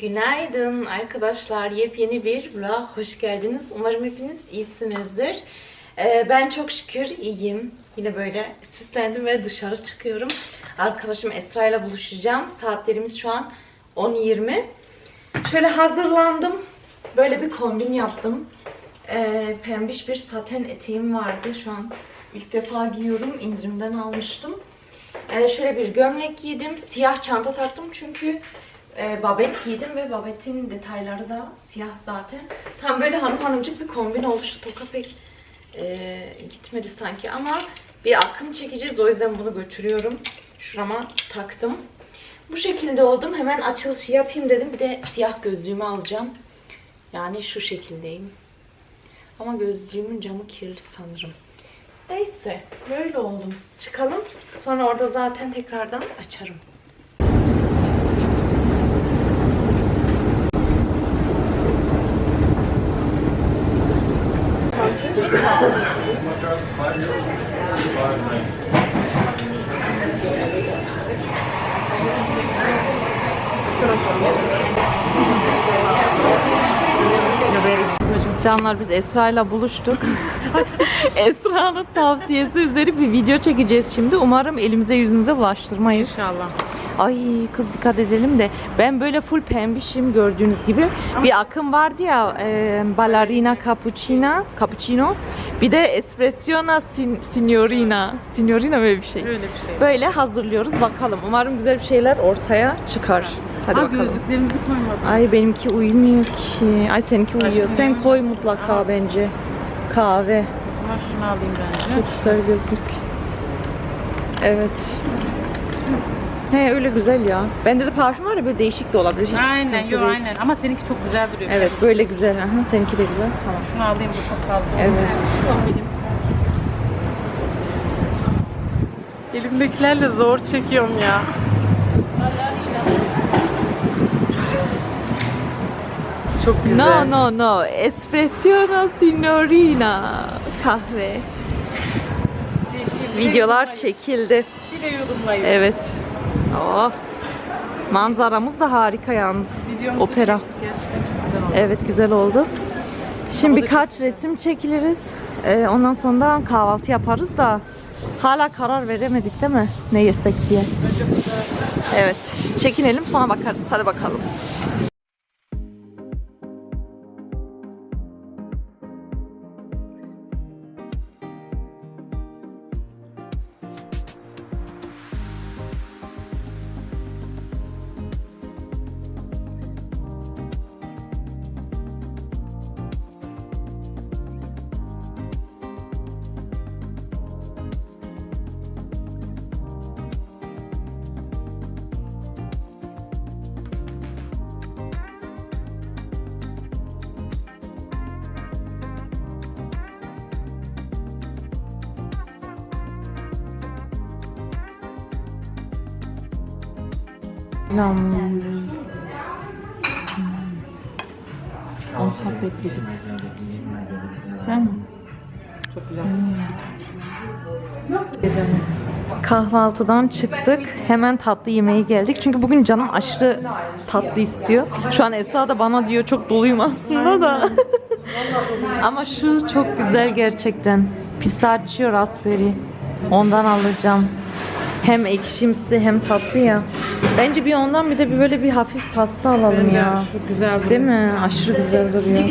Günaydın arkadaşlar. Yepyeni bir vlog hoş geldiniz. Umarım hepiniz iyisinizdir. Ee, ben çok şükür iyiyim. Yine böyle süslendim ve dışarı çıkıyorum. Arkadaşım Esra ile buluşacağım. Saatlerimiz şu an 10.20. Şöyle hazırlandım. Böyle bir kombin yaptım. Ee, pembiş bir saten eteğim vardı. Şu an ilk defa giyiyorum. İndirimden almıştım. Ee, şöyle bir gömlek giydim. Siyah çanta taktım çünkü e, babet giydim ve babetin detayları da siyah zaten. Tam böyle hanım hanımcık bir kombin oluştu. Toka pek e, gitmedi sanki ama bir akım çekeceğiz. O yüzden bunu götürüyorum. Şurama taktım. Bu şekilde oldum. Hemen açılışı yapayım dedim. Bir de siyah gözlüğümü alacağım. Yani şu şekildeyim. Ama gözlüğümün camı kirli sanırım. Neyse böyle oldum. Çıkalım. Sonra orada zaten tekrardan açarım. Canlar biz Esra ile buluştuk. Esra'nın tavsiyesi üzeri bir video çekeceğiz şimdi. Umarım elimize yüzümüze bulaştırmayız. İnşallah. Ay kız dikkat edelim de ben böyle full pembişim gördüğünüz gibi. Bir akım vardı ya e, ballerina cappuccino, cappuccino. Bir de espressiona sin, signorina. Signorina böyle bir şey. Öyle bir şey. Böyle hazırlıyoruz bakalım. Umarım güzel bir şeyler ortaya çıkar. Hadi Aa, bakalım. gözlüklerimizi koymadık. Ay benimki uymuyor ki. Ay seninki uyuyor. Aşkım Sen koy mutlaka bence. Kahve. O zaman şunu alayım bence. Çok güzel gözlük. Evet. He öyle güzel ya. Bende de parfüm var ya böyle değişik de olabilir. Hiç Aynen, yo değil. aynen. Ama seninki çok güzel duruyor. Evet böyle güzel. Aha, seninki de güzel. Tamam. Şunu alayım bu çok fazla. Evet. Elimdekilerle zor çekiyorum ya. Çok güzel. No no no. Espressiona signorina. Kahve. Videolar çekildi. Bir de yudumlayın. Evet. Oh. Manzaramız da harika yalnız. Videomuzu Opera. güzel. Evet güzel oldu. Şimdi birkaç resim çekiliriz. Ee, ondan sonra kahvaltı yaparız da hala karar veremedik değil mi? Ne yesek diye. Evet. Çekinelim sonra bakarız. Hadi bakalım. Selam. On saat bekledik. Sen mi? Çok güzel. Kahvaltıdan çıktık. Hemen tatlı yemeğe geldik. Çünkü bugün canım aşırı tatlı istiyor. Şu an Esra da bana diyor çok doluyum aslında da. Ama şu çok güzel gerçekten. Pistachio raspberry. Ondan alacağım. Hem ekşimsi hem tatlı ya. Bence bir ondan bir de bir böyle bir hafif pasta alalım ya. Çok güzel duruyor. Değil mi? Aşırı güzel duruyor.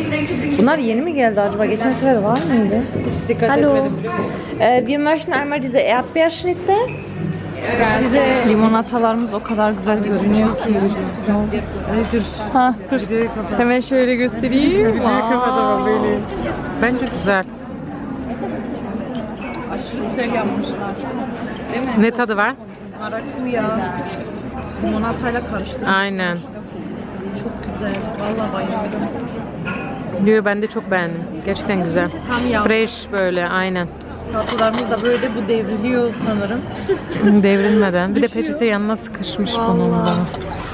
Bunlar yeni mi geldi acaba? Geçen sefer var mıydı? Hiç dikkat Hallo. etmedim biliyor musun? Äh, wir möchten einmal diese Erdbeerschnitte. Diese limonatalarımız o kadar güzel görünüyor ki. Dur. Ha, dur. Hemen şöyle göstereyim. Videoyu kapatamam böyle. Bence güzel. Aşırı güzel yapmışlar. Değil mi? Ne tadı var? Marakuya. Limonatayla karıştırmış. Aynen. Çok güzel. Vallahi bayıldım. Diyor ben de çok beğendim. Gerçekten güzel. Tam yağ. Fresh böyle aynen. Tatlılarımız da böyle bu devriliyor sanırım. Devrilmeden. Bir de Düşüyor. peçete yanına sıkışmış bunun da.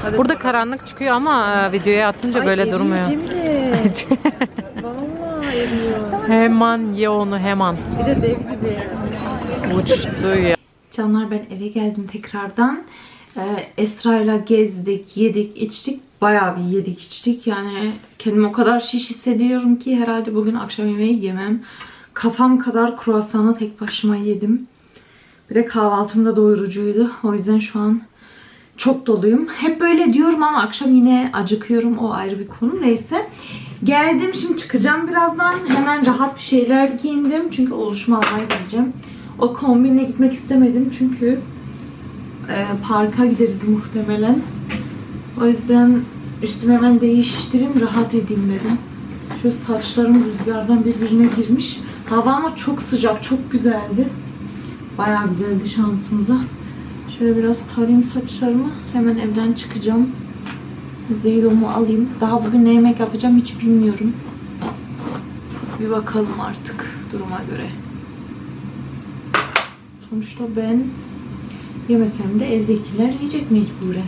Hadi Burada karanlık çıkıyor ama e, videoya atınca Ay, böyle eriyor durmuyor. Cemile. Vallahi eriyor. hemen ye onu hemen. Bir de dev gibi. Uçtu ya. Canlar ben eve geldim tekrardan. Ee, Esra'yla gezdik, yedik, içtik. Bayağı bir yedik, içtik. Yani kendimi o kadar şiş hissediyorum ki herhalde bugün akşam yemeği yemem. Kafam kadar kruvasanı tek başıma yedim. Bir de kahvaltım da doyurucuydu. O yüzden şu an çok doluyum. Hep böyle diyorum ama akşam yine acıkıyorum. O ayrı bir konu. Neyse. Geldim şimdi çıkacağım birazdan. Hemen rahat bir şeyler giyindim. Çünkü oluşma almaya gideceğim. O kombinle gitmek istemedim. Çünkü e, parka gideriz muhtemelen. O yüzden üstümü hemen değiştireyim. Rahat edeyim dedim. Şu saçlarım rüzgardan birbirine girmiş. Hava ama çok sıcak. Çok güzeldi. Bayağı güzeldi şansımıza. Şöyle biraz tarayayım saçlarımı. Hemen evden çıkacağım. Zeylomu alayım. Daha bugün ne yemek yapacağım hiç bilmiyorum. Bir bakalım artık duruma göre. Sonuçta ben yemesem de evdekiler yiyecek mecburen.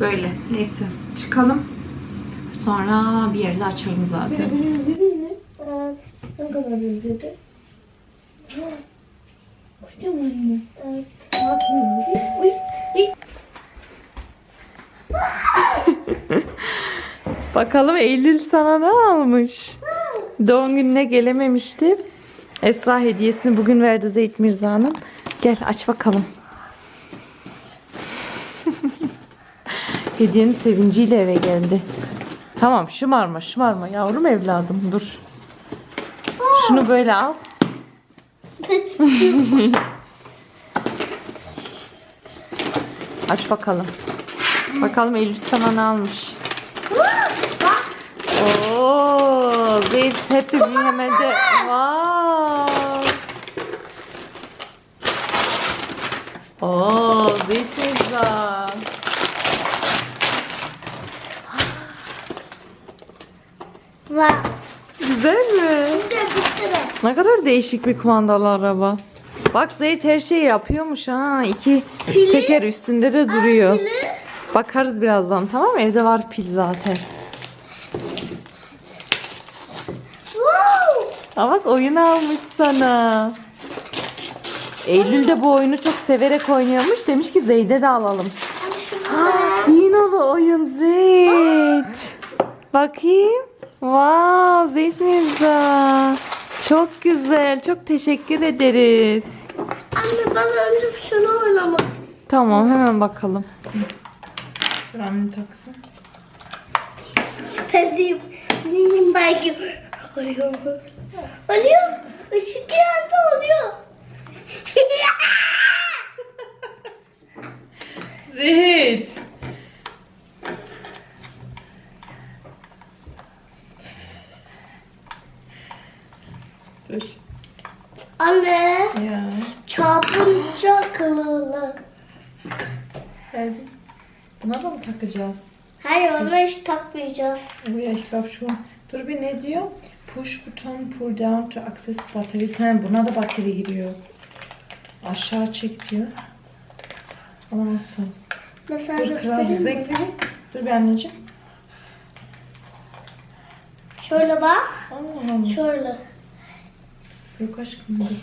Böyle. Neyse. Çıkalım. Sonra bir yerde açarım zaten. Ne kadar özledi? Kocaman mı? Evet. Ne yapıyorsun? Uy, uy. Bakalım Eylül sana ne almış? Doğum gününe gelememişti. Esra hediyesini bugün verdi Zeyt Mirza'nın. Gel aç bakalım. Hediyenin sevinciyle eve geldi. Tamam şımarma şımarma yavrum evladım dur. Şunu böyle al. Aç bakalım. Bakalım Eylül sana ne almış. Oo, Zeyt Happy hemen de wow. Oo, Zeyt Mirza. Var. Güzel mi? Ne kadar değişik bir kumandalı araba. Bak Zeyt her şeyi yapıyormuş ha. İki Pili? teker üstünde de duruyor. Pili. Bakarız birazdan tamam mı? Evde var pil zaten. Wow. Aa bak oyun almış sana. Eylül de bu oyunu çok severek oynuyormuş. Demiş ki Zeyd'e de alalım. Aa, Dinolu oyun Zeyd. Bakayım. Wow Zeyd Mirza. Çok güzel. Çok teşekkür ederiz. Anne ben önce şunu oynamak Tamam hemen bakalım. Dur anne taksın. istedim. Neyim belki oluyor. Oluyor. Işık yerde oluyor. Zeyd. Dur. Anne Ya. çarpınca kılığını. Bir. Buna da mı takacağız? Hayır onu hiç takmayacağız. İch glaube schon. Dur bir ne diyor? Push button pull down to access battery. Sen buna da batarya giriyor. Aşağı çek diyor. Ama nasıl? Mesela Dur kılavuz göstereyim mi? bekle. Dur bir anneciğim. Şöyle bak. Allah Allah. Şöyle. Yok aşkım dur.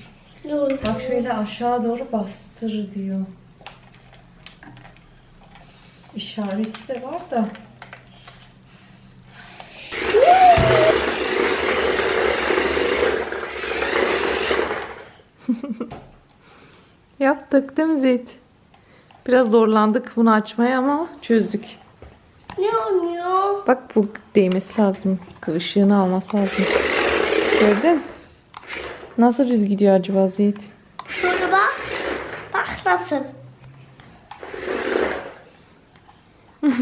Dur. Bak şöyle aşağı doğru bastır diyor. İşareti de var da. Yaptık değil mi Zeyt? Biraz zorlandık bunu açmaya ama çözdük. Ne oluyor? Bak bu değmesi lazım. Işığını alması lazım. Gördün? Nasıl düz gidiyor acaba Zeyt? Şöyle bak. Bak nasıl.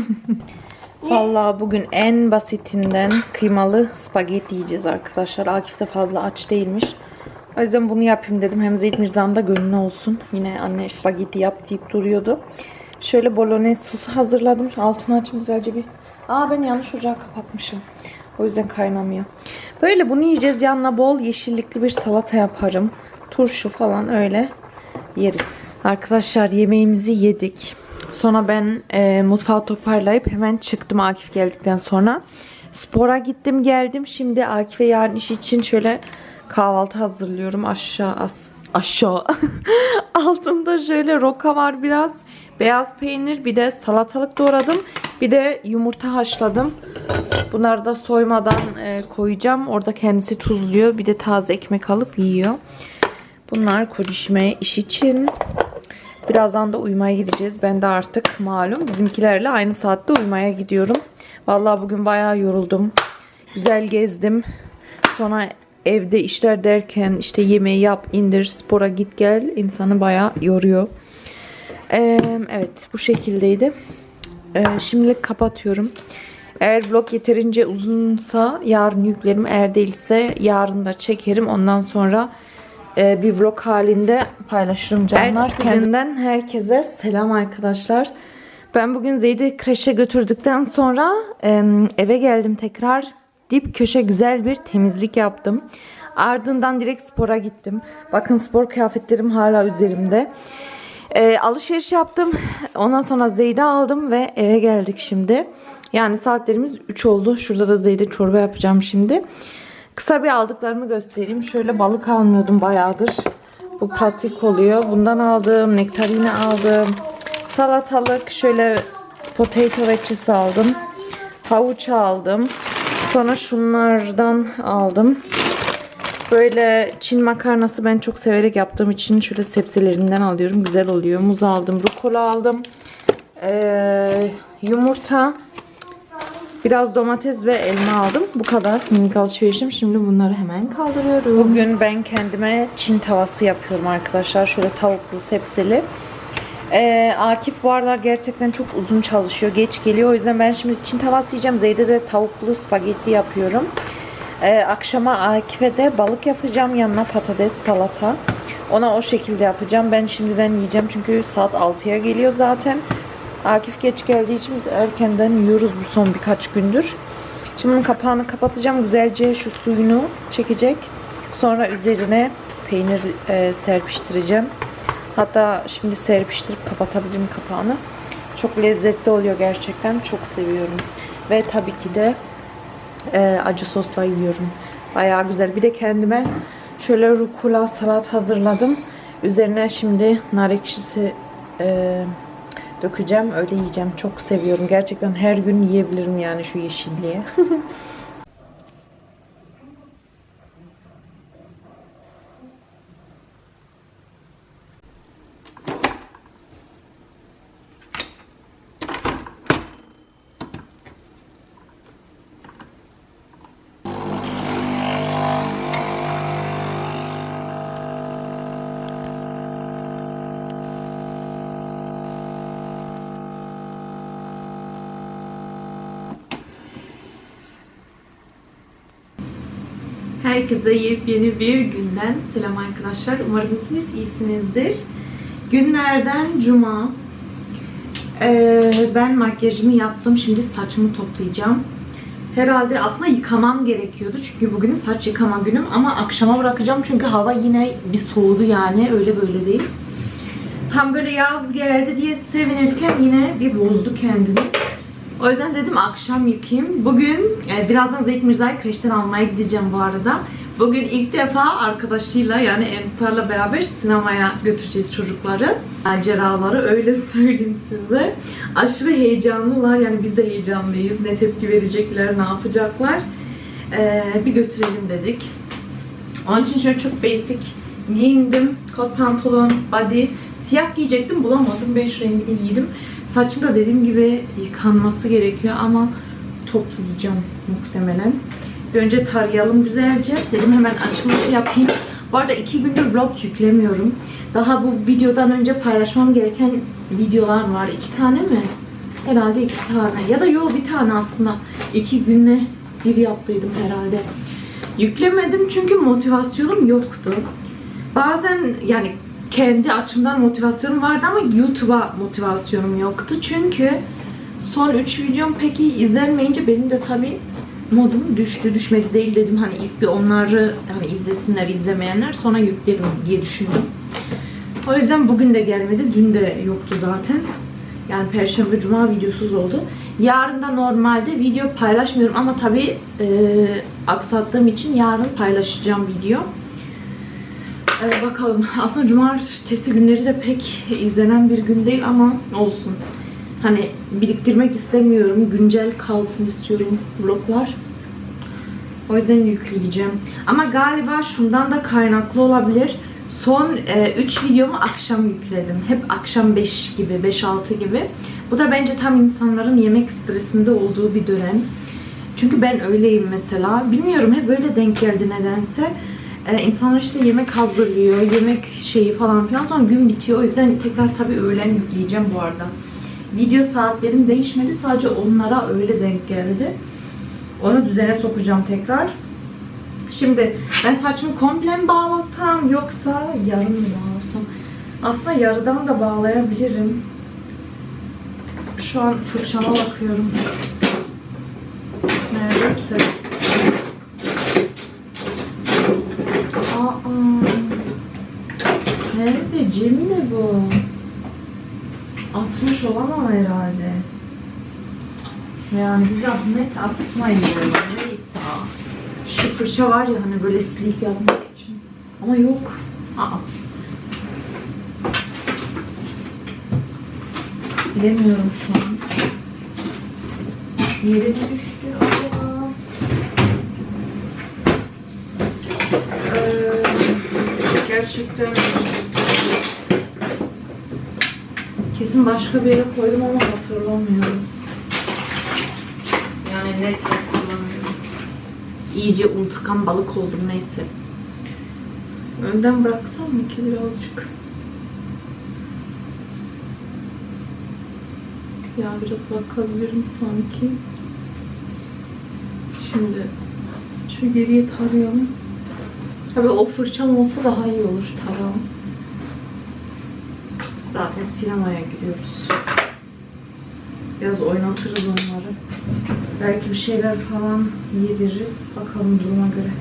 Vallahi bugün en basitinden kıymalı spagetti yiyeceğiz arkadaşlar. Akif de fazla aç değilmiş. O yüzden bunu yapayım dedim. Hem Zeyt Mirza'nın da gönlü olsun. Yine anne spagetti yap deyip duruyordu. Şöyle bolognese sosu hazırladım. Altını açayım güzelce bir. Aa ben yanlış ocağı kapatmışım. O yüzden kaynamıyor. Böyle bunu yiyeceğiz. Yanına bol yeşillikli bir salata yaparım. Turşu falan öyle yeriz. Arkadaşlar yemeğimizi yedik. Sonra ben e, mutfağı toparlayıp hemen çıktım Akif geldikten sonra. Spora gittim geldim. Şimdi Akif'e yarın iş için şöyle kahvaltı hazırlıyorum. Aşağı as aşağı. Altında şöyle roka var biraz. beyaz peynir, bir de salatalık doğradım. Bir de yumurta haşladım. Bunları da soymadan e, koyacağım. Orada kendisi tuzluyor. Bir de taze ekmek alıp yiyor. Bunlar kocişme iş için. Birazdan da uyumaya gideceğiz. Ben de artık malum bizimkilerle aynı saatte uyumaya gidiyorum. Vallahi bugün bayağı yoruldum. Güzel gezdim. Sonra evde işler derken işte yemeği yap, indir, spora git gel insanı bayağı yoruyor. Ee, evet bu şekildeydi. Ee, şimdilik kapatıyorum. Eğer vlog yeterince uzunsa yarın yüklerim. Eğer değilse yarın da çekerim. Ondan sonra e, bir vlog halinde paylaşırım canlar. Kendinden herkese selam arkadaşlar. Ben bugün Zeyd'i kreşe götürdükten sonra e, eve geldim tekrar. Dip köşe güzel bir temizlik yaptım. Ardından direkt spora gittim. Bakın spor kıyafetlerim hala üzerimde. E, alışveriş yaptım. Ondan sonra Zeyd'i aldım ve eve geldik şimdi. Yani saatlerimiz 3 oldu. Şurada da Zeyd'e çorba yapacağım şimdi. Kısa bir aldıklarımı göstereyim. Şöyle balık almıyordum bayağıdır. Bu pratik oluyor. Bundan aldım. Nektarine aldım. Salatalık. Şöyle potato wedges aldım. Havuç aldım. Sonra şunlardan aldım. Böyle Çin makarnası ben çok severek yaptığım için şöyle sebzelerinden alıyorum. Güzel oluyor. Muz aldım. Rukola aldım. Ee, yumurta. Biraz domates ve elma aldım. Bu kadar minik alışverişim. Şimdi bunları hemen kaldırıyorum. Bugün ben kendime Çin tavası yapıyorum arkadaşlar. Şöyle tavuklu, sebzeli. Ee, Akif bu aralar gerçekten çok uzun çalışıyor. Geç geliyor. O yüzden ben şimdi Çin tavası yiyeceğim. Zeyde de tavuklu spagetti yapıyorum. Ee, akşama Akif'e de balık yapacağım. Yanına patates, salata. Ona o şekilde yapacağım. Ben şimdiden yiyeceğim. Çünkü saat 6'ya geliyor zaten. Akif geç geldiği için biz erkenden yiyoruz bu son birkaç gündür. Şimdi bunun kapağını kapatacağım. Güzelce şu suyunu çekecek. Sonra üzerine peynir e, serpiştireceğim. Hatta şimdi serpiştirip kapatabilirim kapağını. Çok lezzetli oluyor gerçekten. Çok seviyorum. Ve tabii ki de e, acı sosla yiyorum. Bayağı güzel. Bir de kendime şöyle rukula salat hazırladım. Üzerine şimdi nar ekşisi e, dökeceğim. Öyle yiyeceğim. Çok seviyorum. Gerçekten her gün yiyebilirim yani şu yeşilliği. Herkese yepyeni bir günden selam arkadaşlar. Umarım hepiniz iyisinizdir. Günlerden cuma. Ee, ben makyajımı yaptım. Şimdi saçımı toplayacağım. Herhalde aslında yıkamam gerekiyordu. Çünkü bugün saç yıkama günüm. Ama akşama bırakacağım. Çünkü hava yine bir soğudu yani. Öyle böyle değil. Tam böyle yaz geldi diye sevinirken yine bir bozdu kendini. O yüzden dedim akşam yıkayayım. Bugün e, birazdan Zeyt Mirza'yı kreşten almaya gideceğim bu arada. Bugün ilk defa arkadaşıyla yani Ensar'la beraber sinemaya götüreceğiz çocukları. Maceraları öyle söyleyeyim size. Aşırı heyecanlılar yani biz de heyecanlıyız. Ne tepki verecekler, ne yapacaklar. E, bir götürelim dedik. Onun için şöyle çok basic giyindim. Kot pantolon, body. Siyah giyecektim bulamadım. Beş rengini giydim. Saçım da dediğim gibi yıkanması gerekiyor ama toplayacağım muhtemelen. Bir önce tarayalım güzelce. Dedim hemen açılış yapayım. Bu arada iki gündür vlog yüklemiyorum. Daha bu videodan önce paylaşmam gereken videolar var. İki tane mi? Herhalde iki tane. Ya da yok bir tane aslında. İki günle bir yaptıydım herhalde. Yüklemedim çünkü motivasyonum yoktu. Bazen yani kendi açımdan motivasyonum vardı ama YouTube'a motivasyonum yoktu. Çünkü son 3 videom pek iyi izlenmeyince benim de tabii modum düştü. Düşmedi değil dedim hani ilk bir onları hani izlesinler izlemeyenler sonra yüklerim diye düşündüm. O yüzden bugün de gelmedi. Dün de yoktu zaten. Yani perşembe cuma videosuz oldu. Yarın da normalde video paylaşmıyorum ama tabii e, aksattığım için yarın paylaşacağım video. Ee, bakalım. Aslında cumartesi günleri de pek izlenen bir gün değil ama olsun. Hani biriktirmek istemiyorum. Güncel kalsın istiyorum vloglar. O yüzden yükleyeceğim. Ama galiba şundan da kaynaklı olabilir. Son 3 videomu akşam yükledim. Hep akşam 5 gibi, 5-6 gibi. Bu da bence tam insanların yemek stresinde olduğu bir dönem. Çünkü ben öyleyim mesela. Bilmiyorum hep böyle denk geldi nedense. Ee, insanlar işte yemek hazırlıyor, yemek şeyi falan filan. Sonra gün bitiyor. O yüzden tekrar tabii öğlen yükleyeceğim bu arada. Video saatlerim değişmedi. Sadece onlara öyle denk geldi. Onu düzene sokacağım tekrar. Şimdi ben saçımı komple mi bağlasam yoksa yarım mı bağlasam? Aslında yarıdan da bağlayabilirim. Şu an fırçama bakıyorum. Neredeyse. 50 mi bu? 60 olamam herhalde. Yani biz Ahmet atmayın. Neyse. Şu fırça var ya hani böyle silik yapmak için. Ama yok. Aa. Bilemiyorum şu an. Yere mi düştü acaba? Ee, gerçekten kesin başka bir yere koydum ama hatırlamıyorum. Yani net hatırlamıyorum. İyice unutkan balık oldum neyse. Önden bıraksam mı ki birazcık? Ya biraz bakabilirim sanki. Şimdi şu geriye tarıyorum. Tabii o fırçam olsa daha iyi olur taram. Zaten sinemaya gidiyoruz. Biraz oynatırız onları. Belki bir şeyler falan yediririz. Bakalım duruma göre.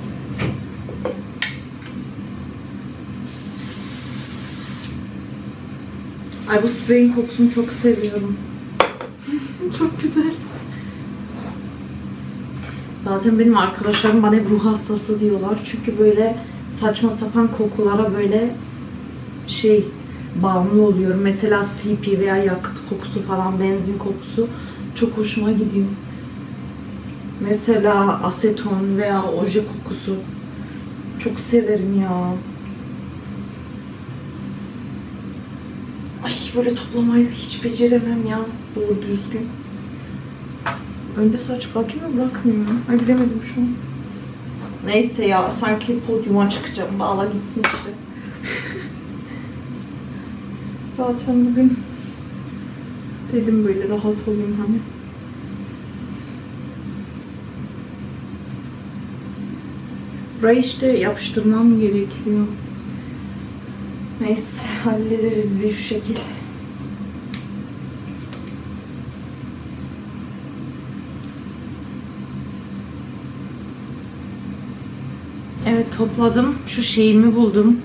Ay bu spreyin kokusunu çok seviyorum. çok güzel. Zaten benim arkadaşlarım bana hep ruh hastası diyorlar. Çünkü böyle saçma sapan kokulara böyle şey bağımlı oluyorum. Mesela sleepy veya yakıt kokusu falan, benzin kokusu çok hoşuma gidiyor. Mesela aseton veya oje kokusu. Çok severim ya. Ay böyle toplamayı hiç beceremem ya. Doğru düzgün. Önde saç bırakayım mı bırakmıyor. Ay bilemedim şu an. Neyse ya sanki podyuma çıkacağım. Bağla gitsin işte. Zaten bugün dedim böyle rahat olayım hani. Burayı işte yapıştırmam gerekiyor. Neyse hallederiz bir şekil. Evet topladım. Şu şeyimi buldum.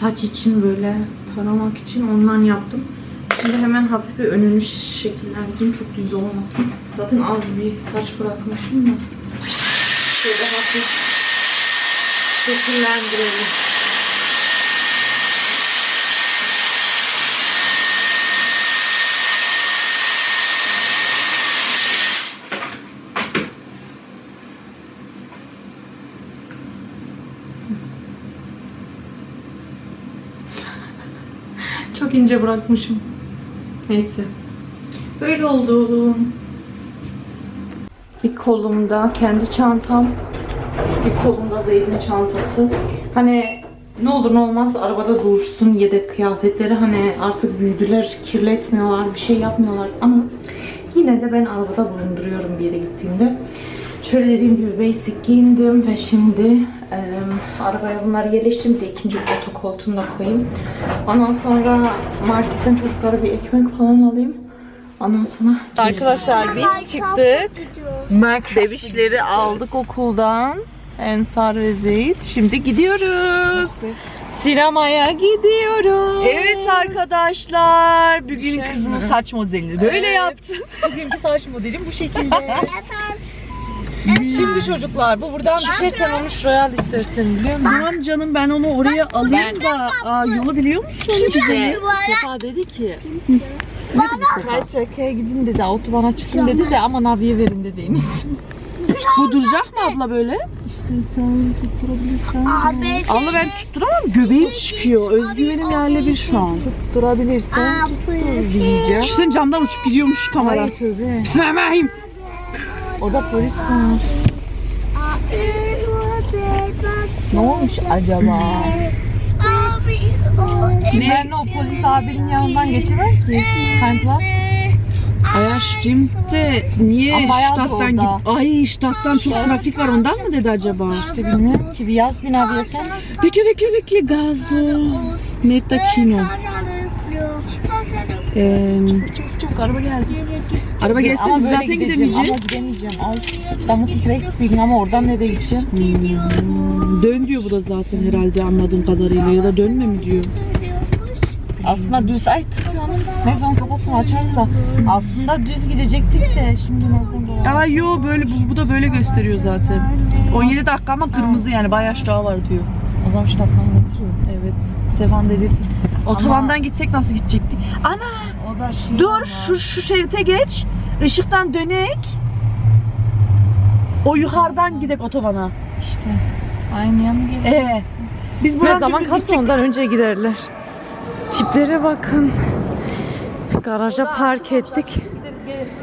Saç için böyle taramak için ondan yaptım. Şimdi hemen hafif bir önünü şekillendireyim. Çok düz olmasın. Zaten az bir saç bırakmışım da. Şöyle hafif şekillendirelim. Çok ince bırakmışım. Neyse. Böyle oldu. Bir kolumda kendi çantam. Bir kolumda Zeyd'in çantası. Hani ne olur ne olmaz arabada dursun yedek kıyafetleri. Hani artık büyüdüler, kirletmiyorlar, bir şey yapmıyorlar. Ama yine de ben arabada bulunduruyorum bir yere gittiğimde. Şöyle dediğim gibi basic giyindim ve şimdi e, arabaya bunları yerleştirdim de ikinci oto koltuğuna koyayım. Ondan sonra marketten çocuklara bir ekmek falan alayım. Ondan sonra Arkadaşlar biz çıktık. Bebişleri aldık okuldan. Ensar ve Zeyd. Şimdi gidiyoruz. Sinemaya gidiyoruz. Evet arkadaşlar, bugün kızımın saç modelini böyle yaptım. Bugünkü saç modelim bu şekilde. Şimdi çocuklar bu buradan düşersen onu şuraya al istersen biliyor musun? Tamam canım ben onu oraya alayım da aa, yolu biliyor musun? Bize Sefa dedi ki Kaytraka'ya gidin dedi, otobana çıkın dedi de ama naviye verin dedi. Bu duracak mı abla böyle? Sen tutturabilirsen Abi. Abla ben tutturamam göbeğim çıkıyor. Özgüvenim yerle bir şu an. tutturabilirsen tuttur diyeceğim. Düşünsene camdan uçup gidiyormuş kamera. Ay tövbe. Bismillahirrahmanirrahim. O da polis var. Ne olmuş acaba? Ben o polis abinin yanından geçemem ki. Kayıplar. Ayaşcığım de niye Ama bayağı Stadt'tan da git? orada. Ay Stadt'tan çok trafik var ondan mı dedi acaba? İşte bilmiyorum ki bir yaz bin abiye sen. Bekle bekle bekle gazo. Netta kino. Ee, Çabuk çabuk araba geldi. Araba gelse Ama biz böyle zaten gidemeyeceğiz. Ama gidemeyeceğim. Ay, da musik Rechtsbiegen ama oradan nereye gideceğim? Hmm, Dön diyor bu da zaten herhalde anladığım kadarıyla ya da dönme mi diyor. Aslında düz ay tıkıyorum. Ne zaman kapatsın açarız da. Aslında düz gidecektik de şimdi nereden dolayı? Aa yo böyle bu, bu da böyle gösteriyor zaten. 17 dakika ama kırmızı yani bayağı daha var diyor. O zaman şu dakikayı getiriyor. Evet. Sevan dedi. Otobandan gitsek nasıl gidecektik? Ana O da şey dur şu şu şerite geç. Işıktan dönek. O yukarıdan gidek otobana. işte. Aynıya mı geliyor? Ee, biz Ne buradan zaman dümdüz kalsa ondan önce giderler. Tiplere bakın. Garaja park ettik.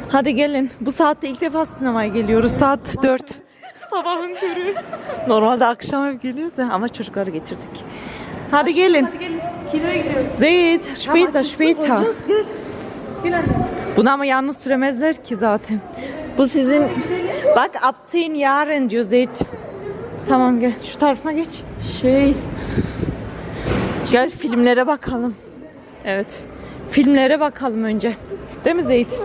Hadi gelin. Bu saatte ilk defa sinemaya geliyoruz. Saat 4. Sabahın körü. Normalde akşam hep geliyoruz ya ama çocukları getirdik. Hadi gelin. Kinoya gidiyoruz. Zeyt, später, später. Bunu ama yalnız süremezler ki zaten. Bu sizin... Bak ab 10 Jahren diyor Zeyt. Tamam gel. Şu tarafa geç. Şey, Gel filmlere bakalım. Evet. Filmlere bakalım önce. Değil mi Zeyt?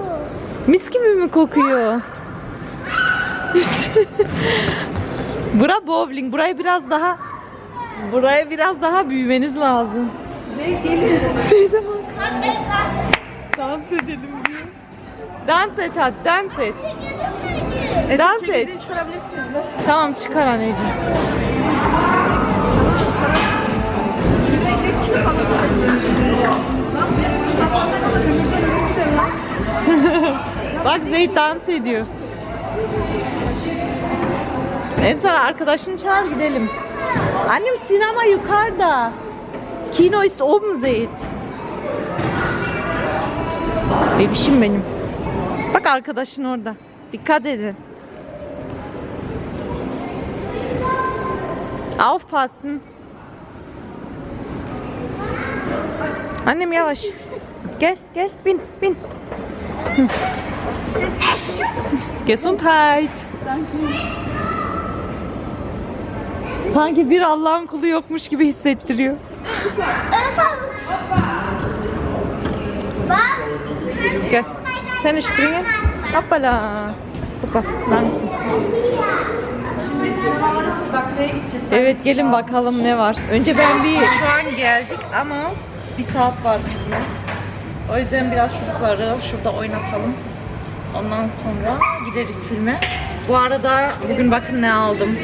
Mis gibi mi kokuyor? Bura bowling. Burayı biraz daha buraya biraz daha büyümeniz lazım. Zeyt'e bak. Dans edelim diyor. Dans et hadi dans et. Dans et. çıkarabilirsin. Tamam çıkar anneciğim. Bak Zeyt dans ediyor. Sana arkadaşını çağır gidelim. Annem sinema yukarıda. Kino ist oben Zeyt. Bebişim benim. Bak arkadaşın orada. Dikkat edin. Aufpassen. Annem yavaş. Gel gel bin bin. Gesundheit. Sanki bir Allah'ın kulu yokmuş gibi hissettiriyor. Gel. Sen springen. Hoppala. Super. Langsam. Evet gelin bakalım ne var. Önce ben bir şu an geldik ama bir saat var filme. O yüzden biraz çocukları şurada oynatalım. Ondan sonra gideriz filme. Bu arada bugün bakın ne aldım.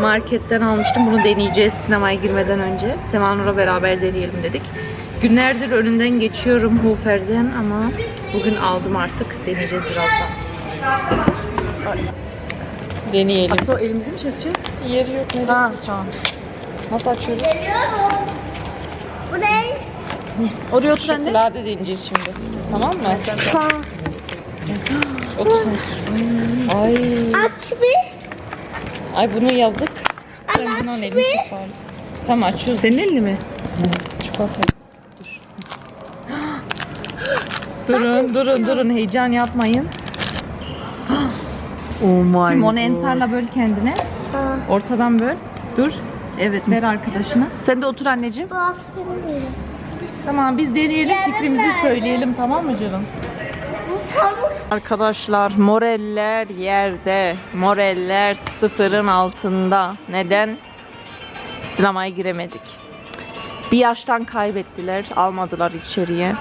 Marketten almıştım. Bunu deneyeceğiz sinemaya girmeden önce. Semanur'a beraber deneyelim dedik. Günlerdir önünden geçiyorum Hufer'den ama bugün aldım artık. Deneyeceğiz birazdan. Deneyelim. Aso elimizi mi çekecek? Yeri yok. nereye Ha, tamam. Nasıl açıyoruz? Bu ne? Oraya otur anne. Şokolade deneyeceğiz şimdi. Tamam mı? Otur sen. Ay. Aç bir. Ay bunu yazık. Sen bunun elini bari. Tamam açıyoruz. Senin elini mi? Çikolata. Dur. durun durun durun heyecan yapmayın. Oh my Şimdi onu entarla böl kendine. Ortadan böl. Dur. Evet ver arkadaşına. Sen de otur anneciğim. Tamam biz deneyelim fikrimizi söyleyelim tamam mı canım? Arkadaşlar moreller yerde. Moreller sıfırın altında. Neden? Sinemaya giremedik. Bir yaştan kaybettiler. Almadılar içeriye.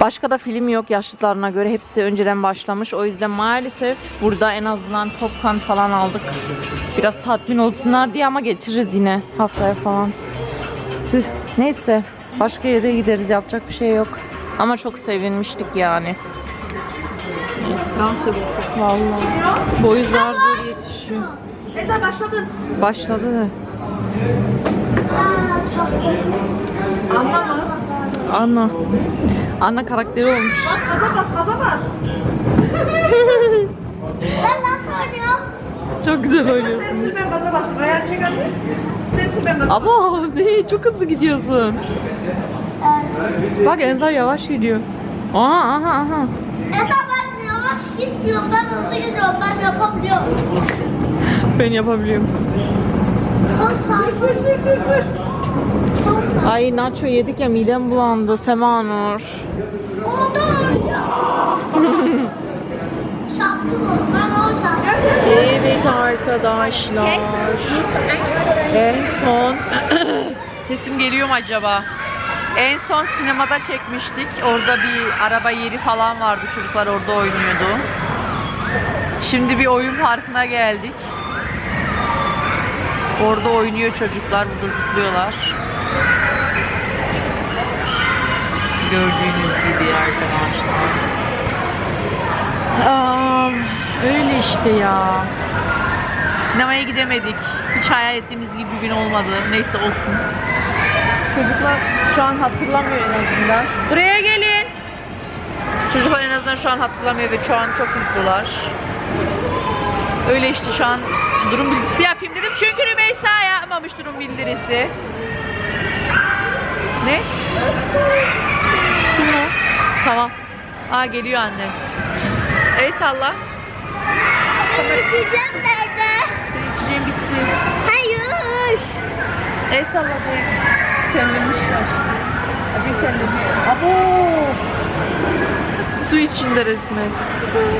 Başka da film yok yaşlılarına göre. Hepsi önceden başlamış. O yüzden maalesef burada en azından popcorn falan aldık. Biraz tatmin olsunlar diye ama geçiririz yine haftaya falan. Neyse. Başka yere gideriz. Yapacak bir şey yok. Ama çok sevinmiştik yani. Neyse. Vallahi. Boyu zar zor yetişiyor. Başladın. Başladı da. Anla mı? Anna. Anna karakteri olmuş. Gaza bas gaza bas. Ben nasıl oynuyorum? Çok güzel oynuyorsun. Sen sür ben gaza bas. Ayağı çek hadi. Sen sür ben gaza Ama Zey çok hızlı gidiyorsun. Bak Enzar yavaş gidiyor. Aha aha aha. Esa ben yavaş gitmiyorum. Ben hızlı gidiyorum. Ben yapabiliyorum. Ben yapabiliyorum. Sür sür sür sür. Ay nacho yedik ya midem bulandı Semanur. Oldu ya. Evet arkadaşlar. En son sesim geliyor mu acaba? En son sinemada çekmiştik. Orada bir araba yeri falan vardı. Çocuklar orada oynuyordu. Şimdi bir oyun parkına geldik. Orada oynuyor çocuklar. Burada zıplıyorlar. Gördüğünüz gibi arkadaşlar. Aa, öyle işte ya. Sinemaya gidemedik. Hiç hayal ettiğimiz gibi bir gün olmadı. Neyse olsun. Çocuklar şu an hatırlamıyor en azından. Buraya gelin. Çocuklar en azından şu an hatırlamıyor ve şu an çok mutlular. Öyle işte şu an durum bildirisi yapayım dedim. Çünkü Rümeysa yapmamış durum bildirisi. Ne? Su mu? Tamam. Aa geliyor anne. El salla. İçeceğim nerede? Senin içeceğin bitti. Hayır. El salla be. Terlemişler. Abi terlemiş. Abo. Su içinde resmen.